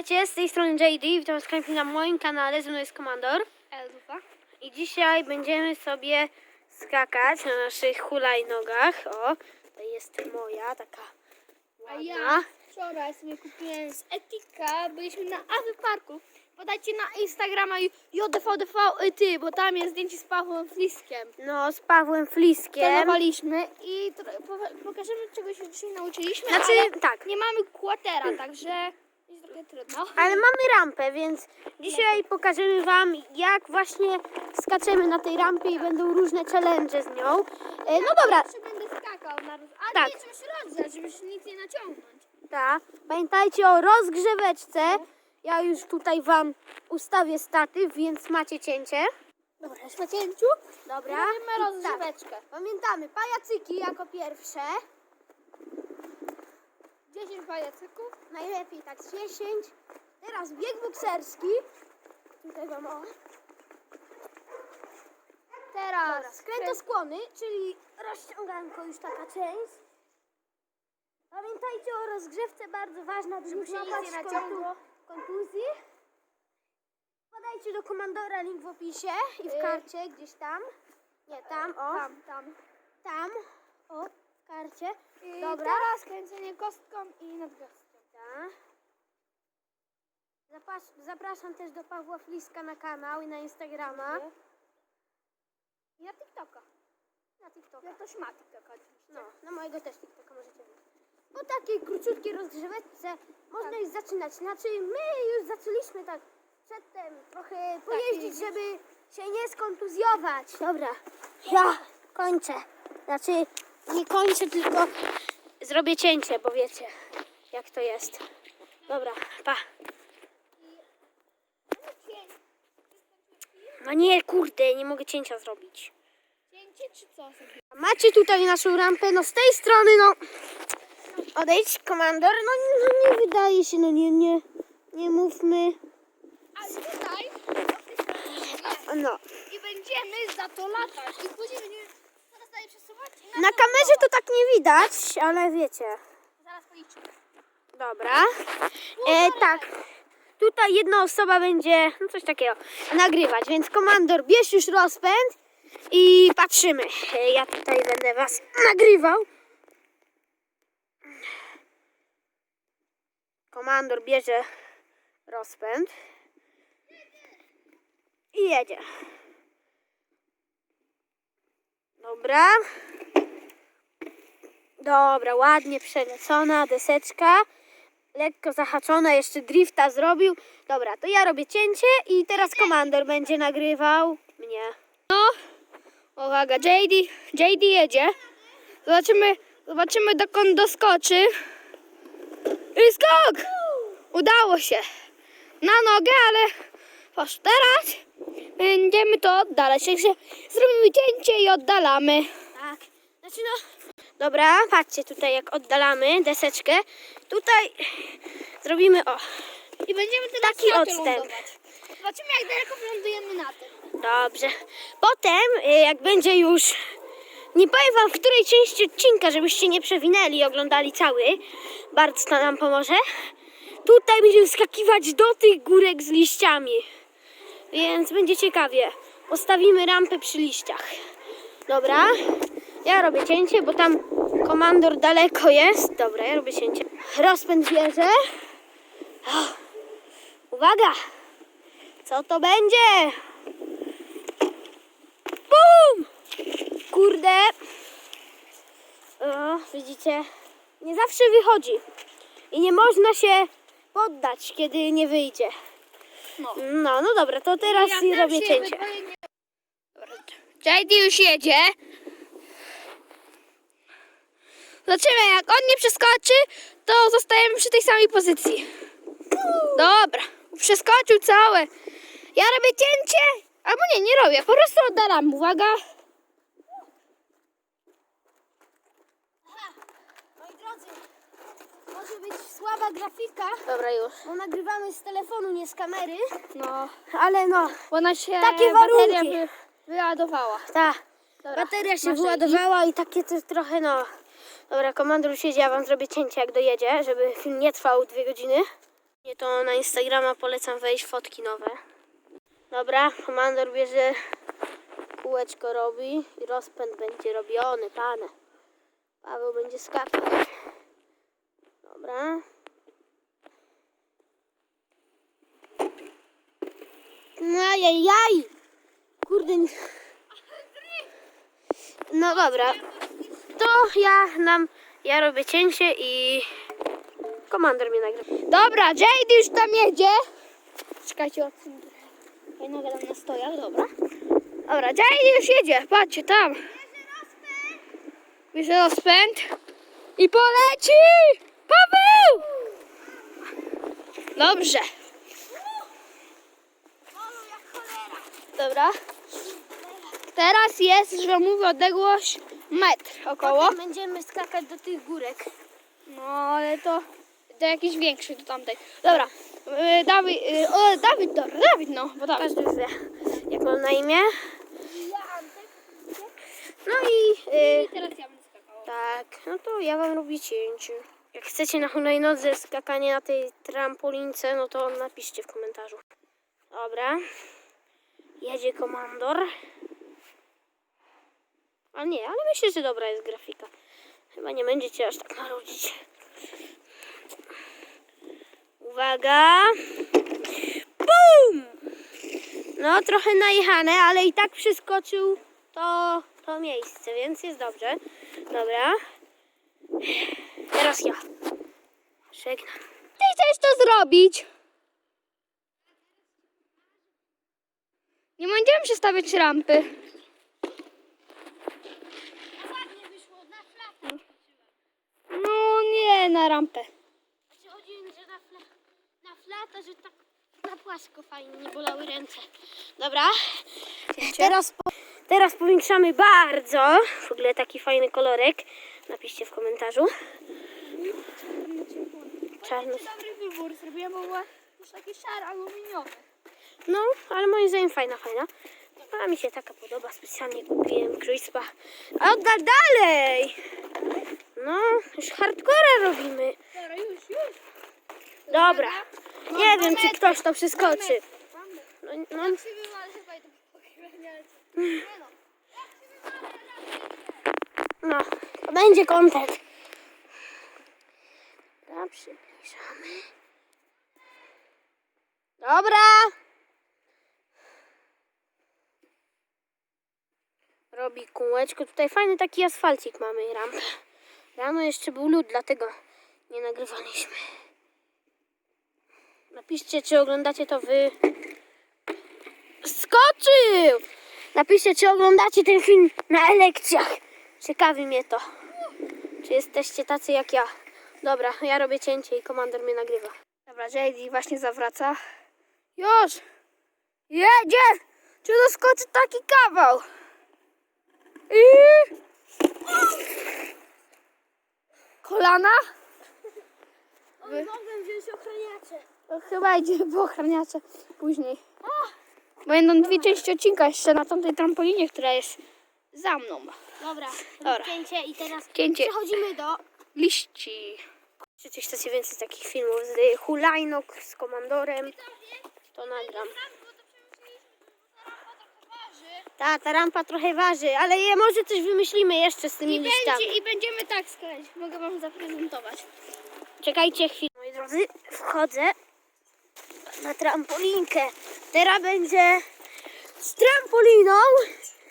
Witajcie, z tej strony JD, witam was na moim kanale, ze mną jest Komandor. Elzufa. I dzisiaj będziemy sobie skakać na naszych hulajnogach. O, to jest moja, taka A ładna. ja wczoraj sobie kupiłem z Etika, byliśmy na Awy Parku. Podajcie na Instagrama JDVDV y, ty, bo tam jest zdjęcie z Pawłem Fliskiem. No, z Pawłem Fliskiem. Trenowaliśmy i tro- pokażemy czego się dzisiaj nauczyliśmy, Znaczy, ale tak, nie mamy kłatera, także jest trochę trudno. ale mamy rampę, więc dzisiaj pokażemy wam, jak właśnie skaczemy na tej rampie i będą różne challenge z nią. E, No dobra, Zawsze będę skakał na roz... Ale Tak. nie się rozgrzać, żeby się nic nie naciągnąć. Tak. Pamiętajcie o rozgrzeweczce. Ja już tutaj wam ustawię statyw, więc macie cięcie. Dobra, już na cięciu. Dobra. Robimy I tak, rozgrzeweczkę. pamiętamy, pajacyki jako pierwsze. 10 pajacyków. Najlepiej tak z 10. Teraz bieg bokserski. Tutaj wam o. Teraz skrętoskłony, czyli rozciąganko już taka część. Pamiętajcie o rozgrzewce, bardzo ważna, żeby się nic nie naciągło. kontuzji. Podajcie do komandora link w opisie i w Y. karcie gdzieś tam. Nie, tam, o. Tam, tam. Tam, o, karcie. I Dobra. teraz kręcenie kostką i nadgarstką. Tak. Zapas- Zapraszam też do Pawła Fliska na kanał i na Instagrama. I na TikToka. Na TikToka. Ja też ma TikToka oczywiście. No, na mojego też TikToka możecie mieć. Po takiej króciutkiej rozgrzeweczce można już zaczynać. Znaczy my już zaczęliśmy tak przedtem trochę pojeździć, jeździć. żeby się nie skontuzjować. Dobra, ja kończę. Znaczy nie kończę, tylko zrobię cięcie, bo wiecie jak to jest. Dobra, pa. No nie, kurde, nie mogę cięcia zrobić. Cięcie czy co? Macie tutaj naszą rampę, no z tej strony, no odejdź, komandor, no, no nie wydaje się, no nie, nie, nie mówmy, A tutaj no. i będziemy za to latać. I później będziemy teraz dalej przesuwać i Na kamerze to tak nie widać, ale wiecie, Zaraz policzymy. dobra, e, tak, tutaj jedna osoba będzie, no coś takiego, nagrywać, więc komandor, bierz już rozpęd i patrzymy, E, ja tutaj będę was nagrywał. Komandor bierze rozpęd i jedzie. Dobra. Dobra, ładnie przelecona deseczka. Lekko zahaczona, jeszcze drifta zrobił. Dobra, to ja robię cięcie i teraz komandor będzie nagrywał mnie. No, uwaga, JD, JD jedzie. Zobaczymy, zobaczymy dokąd doskoczy. I skok! Udało się. Na nogę, ale. Teraz będziemy to oddalać. Także zrobimy cięcie i oddalamy. Tak. Znaczy no. Dobra, patrzcie tutaj jak oddalamy deseczkę. Tutaj zrobimy o. I będziemy teraz Taki na odstęp. lądować. Zobaczymy jak daleko wylądujemy na tym. Dobrze. Potem, y, jak będzie już. Nie powiem wam, w której części odcinka, żebyście nie przewinęli i oglądali cały. Bardzo to nam pomoże. Tutaj będziemy skakiwać do tych górek z liściami. Więc będzie ciekawie. Postawimy rampę przy liściach. Dobra. Ja robię cięcie, bo tam komandor daleko jest. Dobra, ja robię cięcie. Rozpęd. O, Uwaga! Co to będzie? Bum! Kurde. O, widzicie? Nie zawsze wychodzi. I nie można się poddać, kiedy nie wyjdzie. No. No, no dobra, to teraz nam robię cięcie. Dobra. JD już jedzie. Zobaczymy, jak on nie przeskoczy, to zostajemy przy tej samej pozycji. Dobra, przeskoczył całe. Ja robię cięcie, albo nie, nie robię, po prostu oddalam. Uwaga. Moi drodzy, może być słaba grafika, Dobra, już. bo nagrywamy z telefonu, nie z kamery, No, ale no, bo ona się Takie bateria warunki. wy, wyładowała. ta Dobra, bateria się masz wyładowała i takie to trochę no. Dobra, komandor już jedzie, ja wam zrobię cięcie jak dojedzie, żeby film nie trwał dwie godziny. Nie to na Instagrama polecam wejść fotki nowe. Dobra, komandor bierze kółeczko robi i rozpęd będzie robiony, pane. Paweł będzie skakał. Dobra. Ajajaj! Kurde. nie- No dobra. To ja nam, ja robię cięcie i komandor mnie nagrywa. Dobra, Jade już tam jedzie. Czekajcie, od ja nagadam na stojach, dobra. Dobra, Jade już jedzie, patrzcie tam. Bierze rozpęd i poleci! Paweł! Dobrze. Dobra. Teraz jest, że mówię, odległość około. Potem będziemy skakać do tych górek. No, ale to, to jakiś większy do tamtej. Dobra, y, Dawid, y, o, Dawid, dobra, Dawid, no, bo Dawid. Każdy wie, jak mam na imię. No i y, teraz ja będę skakała. tak, no to ja wam robię cięcie. Jak chcecie na hulajnodze skakanie na tej trampolince, no to napiszcie w komentarzu. Dobra. Jedzie komandor. A nie, ale myślę, że dobra jest grafika. Chyba nie będziecie aż tak marudzić. Uwaga. Bum! No, trochę najechane, ale i tak przeskoczył to, to miejsce, więc jest dobrze. Dobra. Teraz ja. Żegnam. Ty chcesz to zrobić? Nie będziemy przestawiać rampy. No nie, na rampę. Chodzi, że na, fla, na flata, że tak na płasko fajnie nie bolały ręce. Dobra. Teraz, po, teraz powiększamy bardzo. W ogóle taki fajny kolorek. Napiszcie w komentarzu. Czarny. Dobry wybór była już taki szar aluminiowy. No, ale moim zdaniem fajna, fajna. A mi się taka podoba, specjalnie kupiłem Crispa. A oddal dalej! No, już hardcore robimy. Dobra, już, już. Dobra. Nie wiem, czy ktoś to przeskoczy. No, no, i to no. no, to będzie kontent. Dobra, przybliżamy. Dobra. Robi kółeczko. Tutaj fajny taki asfalcik mamy rampę. Rano jeszcze był lód, dlatego nie nagrywaliśmy. Napiszcie, czy oglądacie to wy. Skoczył! Napiszcie, czy oglądacie ten film na lekcjach. Ciekawi mnie to. Czy jesteście tacy jak ja? Dobra, ja robię cięcie i komandor mnie nagrywa. Dobra, JD właśnie zawraca. Już! Jedzie! Czy doskoczy taki kawał? I... Kolana? Oj, mogłem wziąć ochraniacze. To chyba idzie po ochraniacze później. Będą dwie części odcinka jeszcze na tamtej trampolinie, która jest za mną. Dobra, Dobra. cięcie i teraz Cięcie. przechodzimy do... Liści. Jeśli chcecie więcej takich filmów z hulajnok, z komandorem, to nagram. Ta, ta rampa trochę waży, ale je, może coś wymyślimy jeszcze z tymi I, liściami. będzie, I będziemy tak skakać. Mogę wam zaprezentować. Czekajcie chwilę, moi drodzy. Wchodzę na trampolinkę. Teraz będzie z trampoliną.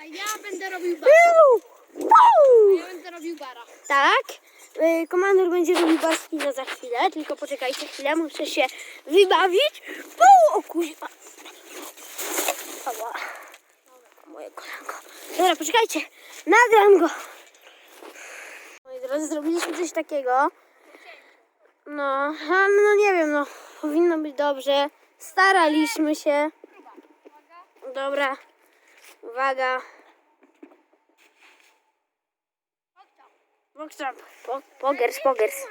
A ja będę robił bara. Piu! Piu! Ja będę robił bara. Tak. Y, Komandor będzie robił baskina za chwilę, tylko poczekajcie chwilę, muszę się wybawić. Pół, o kuźwa. Moje kolanko. Dobra, poczekajcie, nagram go. Moi drodzy, zrobiliśmy coś takiego. No, a no nie wiem, no, powinno być dobrze. Staraliśmy się. Dobra, uwaga. Po, pogers, pogers.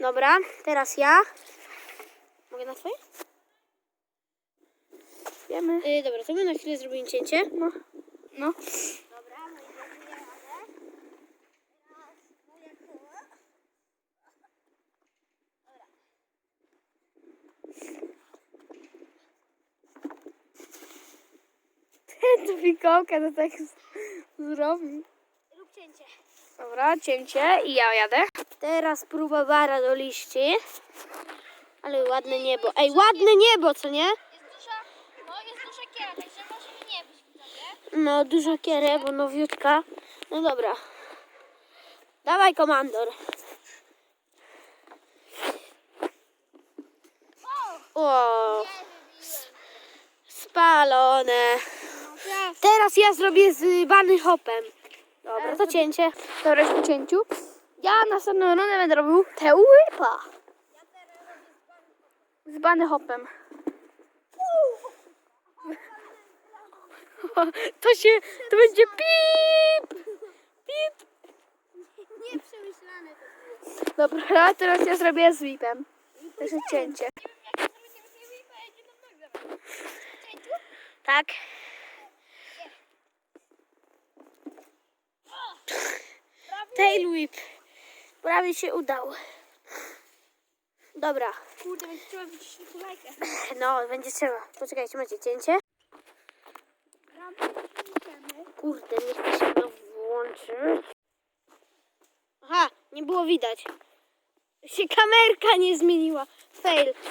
Dobra, teraz ja. Mogę na twoje? Wiemy. Yy, dobra, to my na chwilę zrobimy cięcie. No. No. Dobra, no moi drodzy. Teraz moje koło. Dobra. Tu to tak z- zrobił. Rób cięcie. Dobra, cięcie i ja jadę. Teraz próba bara do liści. Ale ładne niebo. Ej, ładne niebo, co nie? No, dużo kierę, bo nowiutka. No dobra. Dawaj, komandor. O, spalone. Teraz ja zrobię z bany hopem. Dobra, to cięcie. Dobra, po cięciu. Ja następną rundę będę robił te łypa. Z bany hopem. To się, to będzie pip, pip. Nieprzemyślane. Dobra, teraz ja zrobię z whipem. Także cięcie. Tak. Tail whip. Prawie się udało. Dobra. Kurde, będzie trzeba wyciszyć kulajkę. No, będzie trzeba. Poczekajcie, macie cięcie? Kurde, niech to się to włączy. Aha, nie było widać. Się kamerka nie zmieniła. Fail.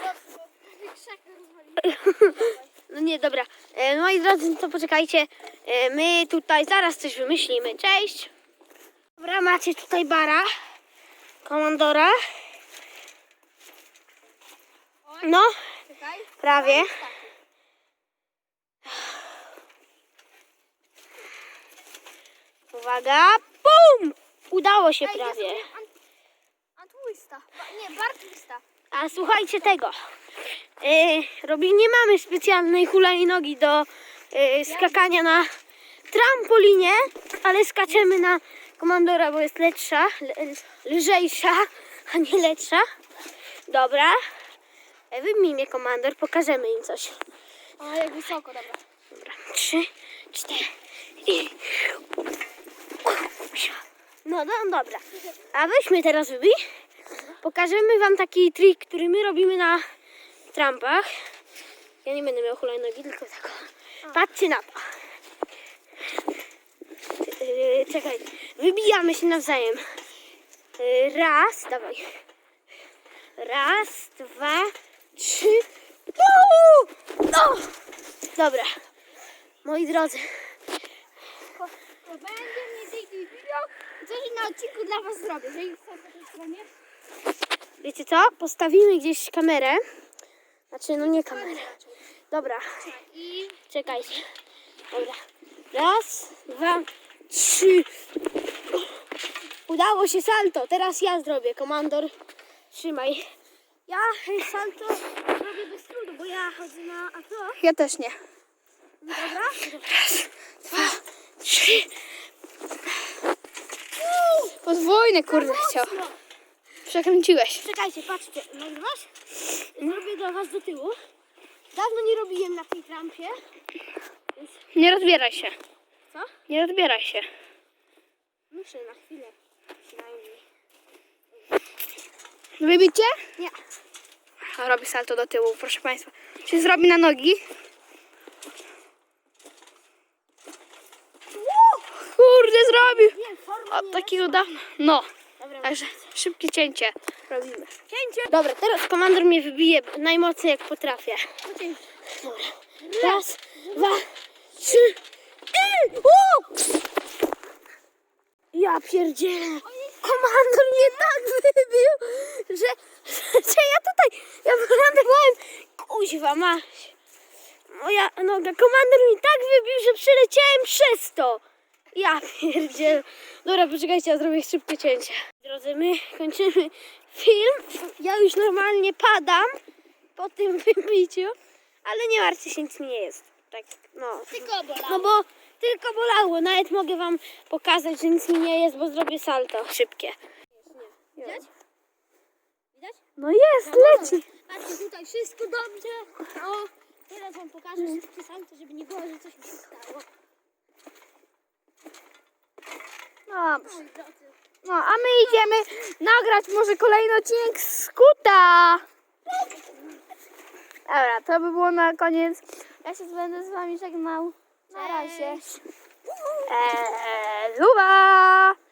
No nie, dobra. E, moi drodzy, to poczekajcie. E, my tutaj zaraz coś wymyślimy. Cześć. Dobra, macie tutaj bara. Komandora. No, prawie. Uwaga. Bum! Udało się prawie. Antwista. Nie, Bartwista. A słuchajcie tego. Yy, robi, nie mamy specjalnej hulajnogi do yy, skakania na trampolinie, ale skaczemy na komandora, bo jest lepsza, le, lżejsza, a nie lepsza. Dobra. E, Wyjmij mnie komandor, pokażemy im coś. O, jak wysoko, dobra. Dobra, trzy, cztery i... No, no dobra. A weźmy teraz wybij. Pokażemy wam taki trik, który my robimy na trampach. Ja nie będę miał hulajnogi, tylko tak. Patrzcie na to. Yy, czekaj, wybijamy się nawzajem. Yy, raz, dawaj. Raz, dwa, trzy. No! No! Dobra. Moi drodzy, To będzie. Coś na odcinku dla was zrobię. Jeżeli chcesz na tej stronie. wiecie co? Postawimy gdzieś kamerę. Znaczy, no nie kamerę. Dobra, I czekajcie. Dobra. Raz, dwa, trzy. Udało się salto. Teraz ja zrobię. Komandor, trzymaj. Ja salto robię bez trudu, bo ja chodzę na... A co? ja też nie. Dobra? Raz, dwa, trzy. Podwójny kurde chciał. Przekręciłeś. Czekajcie, patrzcie, nagrywasz? Zrobię dla was do tyłu. Dawno nie robiłem na tej trampie. Więc Nie rozbieraj się. co? Nie rozbieraj się. Muszę na chwilę przynajmniej. Wybicie? Nie. Robi salto do tyłu, proszę Państwa. Czy zrobi na nogi? Kurde, zrobił! Nie, forma Od takiego dawno. No, Dobra, także szybkie cięcie robimy. cięcie. Dobra, teraz komandor mnie wybije najmocniej jak potrafię. Dobra. Raz, dwa, trzy. I! Ja pierdzielę. Komandor mnie tak wybił, że, że ja tutaj, ja wylądowałem. Kuźwa maś. Moja noga. Komandor mi tak wybił, że przeleciałem przez to. Ja pierdzielę. Dobra, poczekajcie, ja zrobię szybkie cięcie. Drodzy, my kończymy film. Ja już normalnie padam po tym wybiciu, ale nie martwcie się, nic mi nie jest. Tak, no. Tylko No bo tylko bolało. Nawet mogę wam pokazać, że nic mi nie jest, bo zrobię salto szybkie. Widać? Widać? No jest, leci. Patrzcie, tutaj wszystko dobrze. O, teraz wam pokażę szybkie salto, żeby nie było, że coś mi się stało. Dobrze. No, a my idziemy nagrać może kolejny odcinek z Kuta. Dobra, to by było na koniec. Ja się będę z wami żegnał. Na razie. Eee, luba!